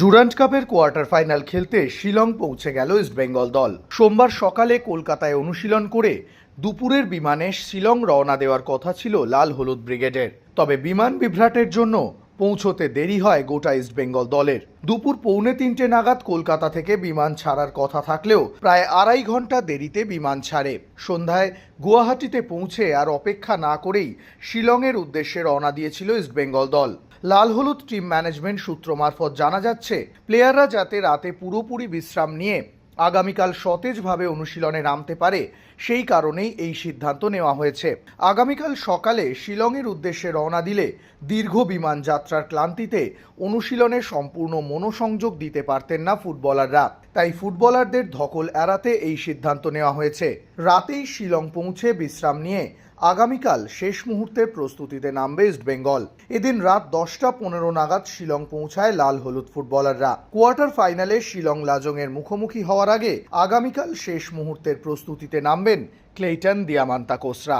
Durand কাপের quarter final খেলতে শিলং পৌঁছে গেল ইস্টবেঙ্গল দল। সোমবার সকালে কলকাতায় অনুশীলন করে দুপুরের বিমানে শিলং রওনা দেওয়ার কথা ছিল লাল হলুদ ব্রিগেডের। তবে বিমান বিভ্রাটের জন্য পৌঁছতে দেরি হয় গোটা ইস্টবেঙ্গল দলের। দুপুর পৌনে তিনটে নাগাদ কলকাতা থেকে বিমান ছাড়ার কথা থাকলেও প্রায় আড়াই ঘণ্টা দেরিতে বিমান ছাড়ে। সন্ধ্যায় গুয়াহাটিতে পৌঁছে আর অপেক্ষা না করেই শিলংয়ের উদ্দেশ্যে রওনা দিয়েছিল ইস্টবেঙ্গল দল। লাল হলুদ টিম ম্যানেজমেন্ট সূত্র মারফত জানা যাচ্ছে প্লেয়াররা যাতে রাতে পুরোপুরি বিশ্রাম নিয়ে আগামীকাল সতেজভাবে অনুশীলনে নামতে পারে, সেই কারণেই এই সিদ্ধান্ত নেওয়া হয়েছে। আগামীকাল সকালে শিলংয়ের উদ্দেশ্যে রওনা দিলে দীর্ঘ বিমান যাত্রার ক্লান্তিতে অনুশীলনে সম্পূর্ণ মনোসংযোগ দিতে পারতেন না ফুটবলাররা। তাই ফুটবলারদের ধকল এড়াতে এই সিদ্ধান্ত নেওয়া হয়েছে। রাতেই শিলং পৌঁছে বিশ্রাম নিয়ে আগামীকাল শেষ মুহূর্তের প্রস্তুতিতে নামবে ইস্টবেঙ্গল এদিন রাত দশটা পনেরো নাগাদ শিলং পৌঁছায় লাল হলুদ ফুটবলাররা। কোয়ার্টার ফাইনালে শিলং লাজংয়ের মুখোমুখি হওয়ার আগে আগামীকাল শেষ মুহূর্তের প্রস্তুতিতে নামবেন ক্লেইটন দিয়ামান্তা কোসরা